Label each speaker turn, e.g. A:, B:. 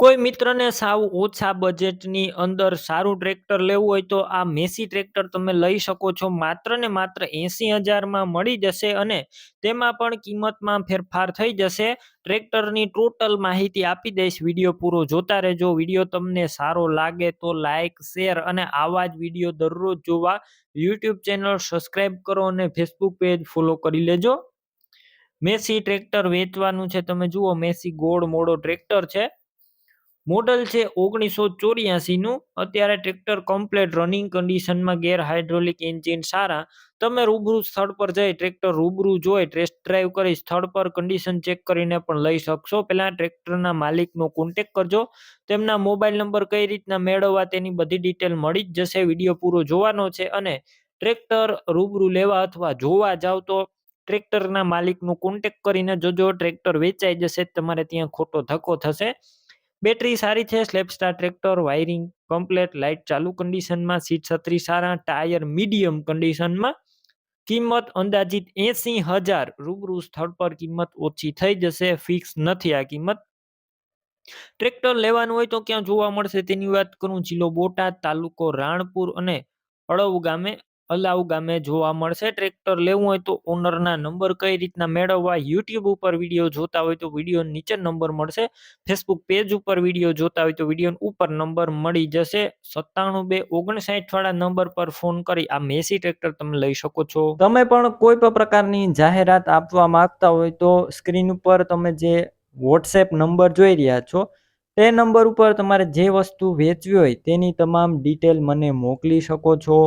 A: કોઈ મિત્રને સાવ ઓછા બજેટની અંદર સારું ટ્રેક્ટર લેવું હોય તો આ મેસી ટ્રેક્ટર તમે લઈ શકો છો. માત્ર ને માત્ર એંસી હજારમાં મળી જશે અને તેમાં પણ કિંમતમાં ફેરફાર થઈ જશે. ટ્રેક્ટરની ટોટલ માહિતી આપી દઈશ. વીડિયો પૂરો જોતા રહેજો. વીડિયો તમને સારો લાગે તો લાઇક શેર અને આવા જ વીડિયો દરરોજ જોવા યુટ્યુબ ચેનલ સબસ્ક્રાઈબ કરો અને ફેસબુક પેજ ફોલો કરી લેજો. મેસી ટ્રેક્ટર વેચવાનું છે. તમે જુઓ, મેસી ગોળ મોડો ટ્રેક્ટર છે. મોડલ છે ઓગણીસો ચોર્યાસીનું. અત્યારે ટ્રેક્ટર કમ્પ્લેટ રનિંગ કન્ડિશનમાં ગેર હાઇડ્રોલિક એન્જિન સારા. તમે રૂબરૂ સ્થળ પર જઈ ટ્રેક્ટર રૂબરૂ જોઈ ટેસ્ટ ડ્રાઈવ કરી સ્થળ પર કન્ડિશન ચેક કરીને પણ લઈ શકશો. પહેલાં ટ્રેક્ટરના માલિકનો કોન્ટેક કરજો. તેમના મોબાઈલ નંબર કઈ રીતના મેળવવા તેની બધી ડિટેલ મળી જ જશે. વીડિયો પૂરો જોવાનો છે અને ટ્રેક્ટર રૂબરૂ લેવા અથવા જોવા જાવ તો ટ્રેક્ટરના માલિકનો કોન્ટેક કરીને જોજો. ટ્રેક્ટર વેચાઈ જશે, તમારે ત્યાં ખોટો ધક્કો થશે. બેટરી સારી છે સ્લેપસ્ટાર ટ્રેક્ટર, વાયરિંગ, કમ્પ્લેટ લાઇટ, ચાલુ કન્ડિશનમાં સીટ છત્રી સારા, ટાયર મીડિયમ કન્ડિશનમાં. કિંમત અંદાજિત એસી હજાર, રૂબરૂ સ્થળ પર કિંમત ઓછી થઈ જશે, ફિક્સ નથી આ કિંમત. ટ્રેક્ટર લેવાનું હોય તો ક્યાં જોવા મળશે તેની વાત કરું, જિલ્લો બોટાદ તાલુકો રાણપુર અને અળવ ગામે. અલાવ ગામે જોવા મળશે. ટ્રેક્ટર લેવું હોય તો ઓનરના નંબર કઈ રીતના મેળવવા, યુટ્યુબ ઉપર વીડિયો જોતા હોય તો વીડિયો નીચે નંબર મળશે. ફેસબુક પેજ ઉપર વીડિયો જોતા હોય તો વીડિયો ઉપર નંબર મળી જશે. સત્તાણું બે ઓગણસાઠ વાળા નંબર પર ફોન કરી આ મેસી ટ્રેક્ટર તમે લઈ શકો છો. તમે પણ કોઈ પણ પ્રકારની જાહેરાત આપવા માંગતા હોય તો સ્ક્રીન ઉપર તમે જે વોટ્સએપ નંબર જોઈ રહ્યા છો, તે નંબર ઉપર તમારે જે વસ્તુ વેચવી હોય તેની તમામ ડિટેલ મને મોકલી શકો છો.